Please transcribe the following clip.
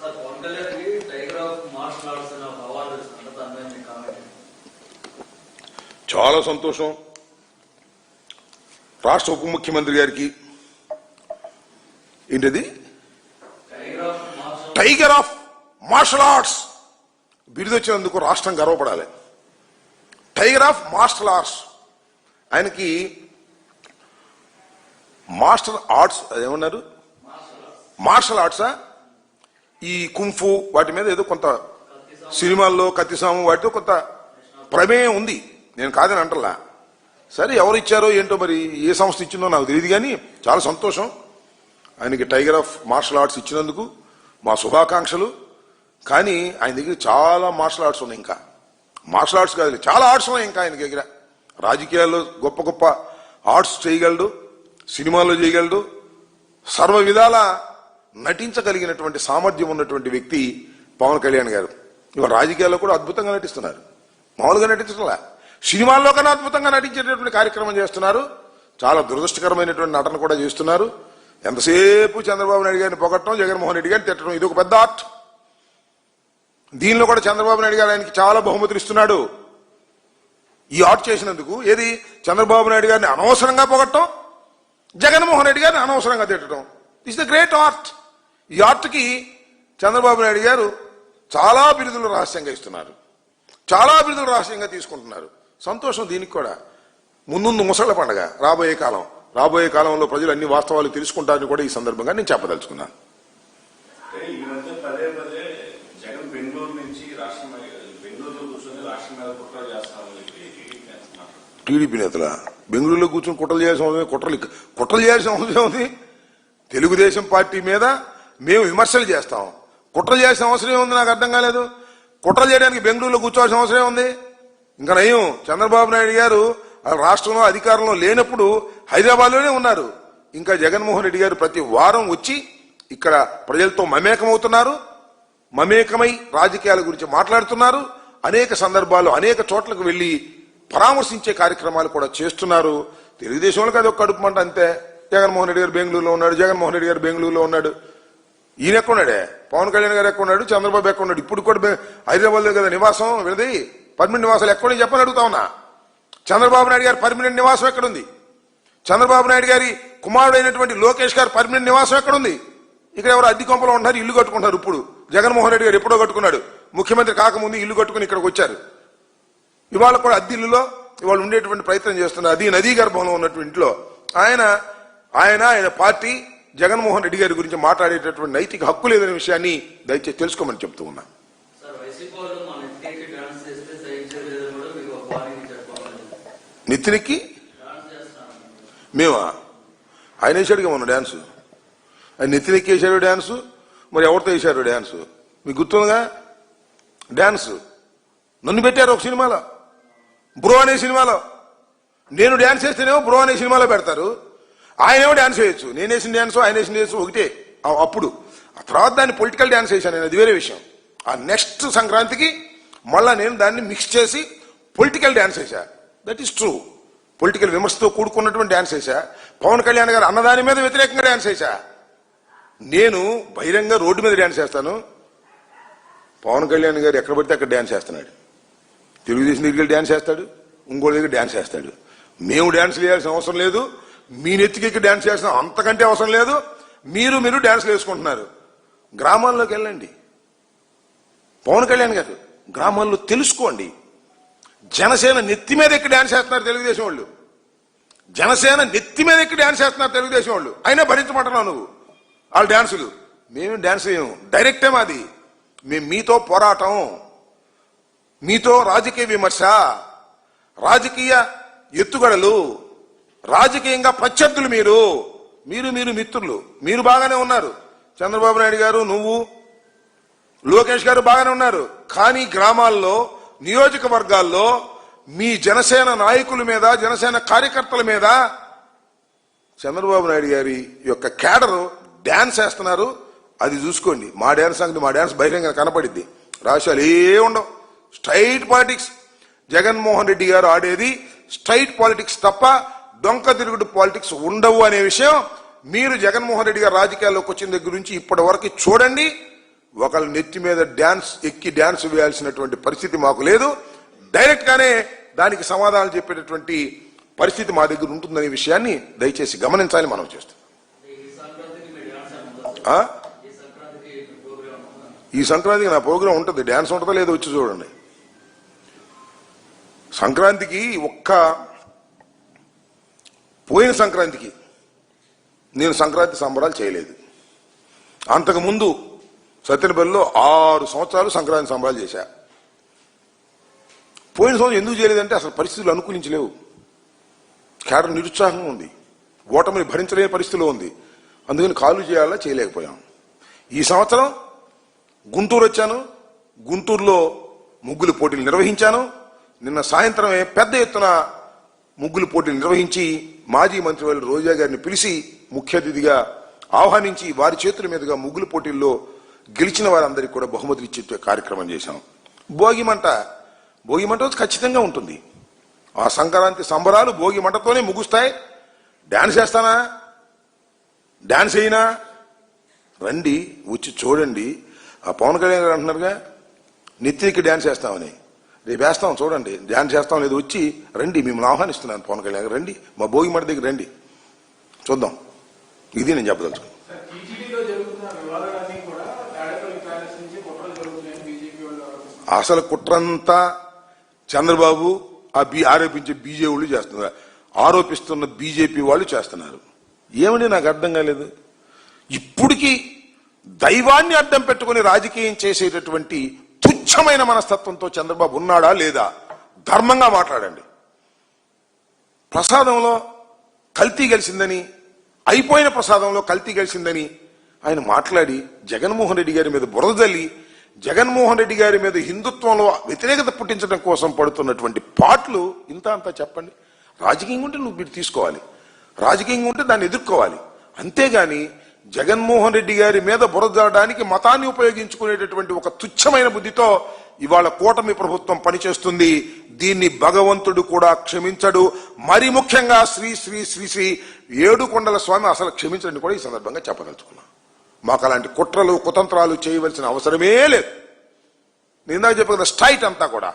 Sir Pawan కళ్యాణ్కి tiger of martial arts అనే ఒక అవార్డు ఇస్తున్నారు దాని మీద మీ కామెంట్ చాలా సంతోషం. రాష్ట్ర ఉప ముఖ్యమంత్రి గారికి ఏంటిది? Tiger of martial arts. బిరుదొచ్చినందుకు రాష్ట్రం గర్వపడాలి. Tiger of martial arts. ఆయనకి మాస్టర్ ఆర్ట్స్ ఏమన్నారు మార్షల్ ఆర్ట్సా? ఈ కుంఫు వాటి మీద ఏదో కొంత సినిమాల్లో కత్తిసాము వాటితో కొంత ప్రమేయం ఉంది. నేను కాదని అంటలా సరే ఎవరు ఇచ్చారో ఏంటో మరి ఏ సంస్థ ఇచ్చిందో నాకు తెలియదు కానీ చాలా సంతోషం. ఆయనకి టైగర్ ఆఫ్ మార్షల్ ఆర్ట్స్ ఇచ్చినందుకు మా శుభాకాంక్షలు. కానీ ఆయన దగ్గర చాలా మార్షల్ ఆర్ట్స్ ఉన్నాయి ఇంకా. మార్షల్ ఆర్ట్స్ కాదు చాలా ఆర్ట్స్ ఉన్నాయి ఇంకా ఆయన దగ్గర. రాజకీయాల్లో గొప్ప గొప్ప ఆర్ట్స్ చేయగలడు సినిమాల్లో చేయగలడు. సర్వ విధాల నటించగలిగినటువంటి సామర్థ్యం ఉన్నటువంటి వ్యక్తి పవన్ కళ్యాణ్ గారు. ఇవాళ రాజకీయాల్లో కూడా అద్భుతంగా నటిస్తున్నారు. మామూలుగా నటించట్లా. సినిమాల్లో కన్నా అద్భుతంగా నటించేటటువంటి కార్యక్రమం చేస్తున్నారు. చాలా దురదృష్టకరమైనటువంటి నటన కూడా చేస్తున్నారు. ఎంతసేపు చంద్రబాబు నాయుడు గారిని పొగట్టడం జగన్మోహన్ రెడ్డి గారిని తిట్టడం ఇది ఒక పెద్ద ఆర్ట్. దీనిలో కూడా చంద్రబాబు నాయుడు గారు ఆయనకి చాలా బహుమతులు ఇస్తున్నాడు. ఈ ఆర్ట్ చేసినందుకు ఏది? చంద్రబాబు నాయుడు గారిని అనవసరంగా పొగట్టడం జగన్మోహన్ రెడ్డి గారిని అనవసరంగా తిట్టడం. ఇట్స్ ద గ్రేట్ ఆర్ట్ ఈ ఆర్ట్కి చంద్రబాబు నాయుడు గారు చాలా బిరుదులు రహస్యంగా ఇస్తున్నారు. చాలా బిరుదులు రహస్యంగా తీసుకుంటున్నారు. సంతోషం దీనికి కూడా. ముందుందు ముసళ్ళ పండగ రాబోయే కాలం. రాబోయే కాలంలో ప్రజలు అన్ని వాస్తవాలు తెలుసుకుంటారని కూడా ఈ సందర్భంగా నేను చెప్పదలుచుకున్నాను. టీడీపీ నేతల బెంగళూరులో కూర్చొని కుట్రలు చేయాల్సిన అవసరం కుట్రలు కుట్రలు చేయాల్సిన అవసరం ఉంది తెలుగుదేశం పార్టీ మీద మేము విమర్శలు చేస్తాం. కుట్రలు చేసిన అవసరం ఏముంది నాకు అర్థం కాలేదు. కుట్రలు చేయడానికి బెంగళూరులో కూర్చోవాల్సిన అవసరం ఉంది. ఇంకా నయం చంద్రబాబు నాయుడు గారు ఆ రాష్ట్రంలో అధికారంలో లేనప్పుడు హైదరాబాద్లోనే ఉన్నారు. ఇంకా జగన్మోహన్ రెడ్డి గారు ప్రతి వారం వచ్చి ఇక్కడ ప్రజలతో మమేకమవుతున్నారు. మమేకమై రాజకీయాల గురించి మాట్లాడుతున్నారు. అనేక సందర్భాల్లో అనేక చోట్లకు వెళ్ళి పరామర్శించే కార్యక్రమాలు కూడా చేస్తున్నారు. తెలుగుదేశంలో అది ఒక కడుపు మంట అంతే. జగన్మోహన్ రెడ్డి గారు బెంగళూరులో ఉన్నాడు జగన్మోహన్ రెడ్డి గారు బెంగళూరులో ఉన్నాడు. ఈయన ఎక్కున్నాడే పవన్ కళ్యాణ్ గారు ఎక్కున్నాడు చంద్రబాబు ఎక్కున్నాడు ఇప్పుడు కూడా హైదరాబాద్లో కదా నివాసం? వీళ్ళది పర్మనెంట్ నివాసాలు ఎక్కడ చెప్పని అడుగుతా ఉన్నా. చంద్రబాబు నాయుడు గారి పర్మనెంట్ నివాసం ఎక్కడుంది? చంద్రబాబు నాయుడు గారి కుమారుడైనటువంటి లోకేష్ గారి పర్మనెంట్ నివాసం ఎక్కడుంది? ఇక్కడ ఎవరు అద్దె కొంపలో ఉంటారు ఇల్లు కట్టుకుంటారు ఇప్పుడు. జగన్మోహన్ రెడ్డి గారు ఎప్పుడో కట్టుకున్నాడు. ముఖ్యమంత్రి కాకముందు ఇల్లు కట్టుకుని ఇక్కడికి వచ్చారు. ఇవాళ కూడా అద్దిల్లులో ఇవాళ ఉండేటువంటి ప్రయత్నం చేస్తున్నారు అది నదీ గర్భంలో ఉన్నటువంటి ఇంట్లో ఆయన ఆయన ఆయన పార్టీ జగన్మోహన్ రెడ్డి గారి గురించి మాట్లాడేటటువంటి నైతిక హక్కు లేదనే విషయాన్ని దయచేసి తెలుసుకోమని చెప్తూ ఉన్నా. మన చేస్తాను. మేమా? ఆయన వేసాడుగా మొన్న డ్యాన్స్ ఆయన నెత్తినెక్కి వేశాడు డ్యాన్స్ మరి ఎవరితో వేశారు డ్యాన్స్ మీకు గుర్తుందిగా? డ్యాన్స్ నన్ను పెట్టారు ఒక సినిమాలో. బ్రో అనే సినిమాలో. నేను డ్యాన్స్ చేస్తేనేమో బ్రో అనే సినిమాలో పెడతారు. ఆయనేమో డ్యాన్స్ వేయచ్చు. నేను వేసిన డ్యాన్స్ ఆయన వేసిన డ్యాన్స్ ఒకటే. అప్పుడు. ఆ తర్వాత దాన్ని పొలిటికల్ డ్యాన్స్ వేశాను నేను అది వేరే విషయం. ఆ నెక్స్ట్ సంక్రాంతికి మళ్ళా నేను దాన్ని మిక్స్ చేసి పొలిటికల్ డ్యాన్స్ వేశా. దట్ ఈస్ ట్రూ పొలిటికల్ విమర్శతో కూడుకున్నటువంటి డ్యాన్స్ వేశా. పవన్ కళ్యాణ్ గారు అన్నదాని మీద వ్యతిరేకంగా డ్యాన్స్ వేశా. నేను బహిరంగ రోడ్డు మీద డ్యాన్స్ చేస్తాను పవన్ కళ్యాణ్ గారు ఎక్కడ పడితే అక్కడ డ్యాన్స్ చేస్తున్నాడు తెలుగుదేశం దగ్గర డ్యాన్స్ చేస్తాడు ఇంకోటి దగ్గర డ్యాన్స్ చేస్తాడు మేము డ్యాన్స్ చేయాల్సిన అవసరం లేదు. మీ నెత్తికి డ్యాన్స్ చేసిన అంతకంటే అవసరం లేదు. మీరు మీరు డ్యాన్స్లు వేసుకుంటున్నారు. గ్రామాల్లోకి వెళ్ళండి. పవన్ కళ్యాణ్ గారు గ్రామాల్లో తెలుసుకోండి. జనసేన నెత్తి మీద ఎక్కి డ్యాన్స్ చేస్తున్నారు తెలుగుదేశం వాళ్ళు. జనసేన నెత్తి మీద ఎక్కి డ్యాన్స్ చేస్తున్నారు తెలుగుదేశం వాళ్ళు. అయినా భరించమంటున్నావు నువ్వు. వాళ్ళ డ్యాన్సులు మేము డ్యాన్స్ చేయము. డైరెక్టే మాది. మేము మీతో పోరాటం. మీతో రాజకీయ విమర్శ. రాజకీయ ఎత్తుగడలు. రాజకీయంగా ప్రత్యర్థులు మీరు. మీరు మీరు మిత్రులు. మీరు బాగానే ఉన్నారు. చంద్రబాబు నాయుడు గారు నువ్వు లోకేష్ గారు బాగానే ఉన్నారు. కానీ గ్రామాల్లో నియోజకవర్గాల్లో మీ జనసేన నాయకుల మీద జనసేన కార్యకర్తల మీద చంద్రబాబు నాయుడు గారి యొక్క కేడర్ డ్యాన్స్ వేస్తున్నారు. అది చూసుకోండి. మా డ్యాన్స్ సంగతి మా డ్యాన్స్ బహిరంగ కనపడిద్ది. రాష్ట్రాలు ఏ ఉండవు. Straight politics. జగన్మోహన్ రెడ్డి గారు ఆడేది స్ట్రైట్ పాలిటిక్స్ తప్ప దొంగ తిరుగుడు పాలిటిక్స్ ఉండవు అనే విషయం మీరు జగన్మోహన్ రెడ్డి గారు రాజకీయాల్లోకి వచ్చిన దగ్గర నుంచి ఇప్పటి వరకు చూడండి. ఒకళ్ళ నెత్తి మీద డ్యాన్స్ ఎక్కి డ్యాన్స్ వేయాల్సినటువంటి పరిస్థితి మాకు లేదు. డైరెక్ట్ గానే దానికి సమాధానం చెప్పేటటువంటి పరిస్థితి మా దగ్గర ఉంటుందనే విషయాన్ని దయచేసి గమనించాలి మనం చేస్తాం. ఈ సంక్రాంతికి ప్రోగ్రామ్ ఈ సంక్రాంతికి నా ప్రోగ్రాం ఉంటుంది. డ్యాన్స్ ఉంటుందో లేదో వచ్చి చూడండి. సంక్రాంతికి ఒక్క పోయిన సంక్రాంతికి నేను సంక్రాంతి సంబరాలు చేయలేదు. అంతకుముందు సత్యనపల్లిలో ఆరు సంవత్సరాలు సంక్రాంతి సంబరాలు చేశా. పోయిన సంవత్సరం ఎందుకు చేయలేదంటే అసలు పరిస్థితులు అనుకూలించలేవు. కేడర్ నిరుత్సాహంగా ఉంది. ఓటమిని భరించలేని పరిస్థితిలో ఉంది. అందుకని కాలు చేయాలా చేయలేకపోయాం. ఈ సంవత్సరం గుంటూరు వచ్చాను. గుంటూరులో ముగ్గులు పోటీలు నిర్వహించాను. నిన్న సాయంత్రమే పెద్ద ఎత్తున ముగ్గులు పోటీలు నిర్వహించి మాజీ మంత్రివర్యులు రోజా గారిని పిలిచి ముఖ్య అతిథిగా ఆహ్వానించి వారి చేతుల మీదుగా ముగ్గులు పోటీల్లో గెలిచిన వారందరికీ కూడా బహుమతులు ఇచ్చే కార్యక్రమం చేశాం. భోగిమంట భోగిమంట రోజు ఖచ్చితంగా ఉంటుంది. ఆ సంక్రాంతి సంబరాలు భోగి మంటతోనే ముగుస్తాయి. డాన్స్ వేస్తానా డాన్స్ అయినా రండి వచ్చి చూడండి. ఆ పవన్ కళ్యాణ్ గారు అంటున్నారుగా నిత్యకి డ్యాన్స్ వేస్తామని. రేపు వేస్తాం చూడండి. డ్యాన్స్ చేస్తాం లేదు వచ్చి రండి మిమ్మల్ని ఆహ్వానిస్తున్నాను పవన్ కళ్యాణ్ రండి మా భోగి మట దగ్గర రండి. చూద్దాం. ఇది నేను ఆరోపిస్తున్నారు. అసలు కుట్రంతా చంద్రబాబు ఆ బి ఆరోపించే బీజేపీ వాళ్ళు చేస్తున్నారు. ఆరోపిస్తున్న బీజేపీ వాళ్ళు చేస్తున్నారు. ఏమని నాకు అర్థం కాలేదు? ఇప్పటికీ దైవాన్ని అడ్డం పెట్టుకుని రాజకీయం చేసేటటువంటి తుచ్చమైన మనస్తత్వంతో చంద్రబాబు ఉన్నాడా లేదా? ధర్మంగా మాట్లాడండి. ప్రసాదంలో కల్తీ గెలిసిందని అయిపోయిన ప్రసాదంలో కల్తీ కలిసిందని ఆయన మాట్లాడి జగన్మోహన్ రెడ్డి గారి మీద బురదతల్లి జగన్మోహన్ రెడ్డి గారి మీద హిందుత్వంలో వ్యతిరేకత పుట్టించడం కోసం పడుతున్నటువంటి పాటలు ఇంత అంతా చెప్పండి. రాజకీయంగా ఉంటే నువ్వు మీరు తీసుకోవాలి. రాజకీయంగా ఉంటే దాన్ని ఎదుర్కోవాలి. అంతేగాని జగన్మోహన్ రెడ్డి గారి మీద బురద మతాన్ని ఉపయోగించుకునేటటువంటి ఒక తుచ్చమైన బుద్ధితో ఇవాళ కూటమి ప్రభుత్వం పనిచేస్తుంది. దీన్ని భగవంతుడు కూడా క్షమించడు. మరి ముఖ్యంగా శ్రీ శ్రీ శ్రీ శ్రీ ఏడుకొండల స్వామి అసలు క్షమించడని కూడా ఈ సందర్భంగా చెప్పదలుచుకున్నాను మాకు అలాంటి కుట్రలు కుతంత్రాలు చేయవలసిన అవసరమే లేదు. నేను ఇందాక చెప్పిన స్ట్రైట్ అంతా కూడా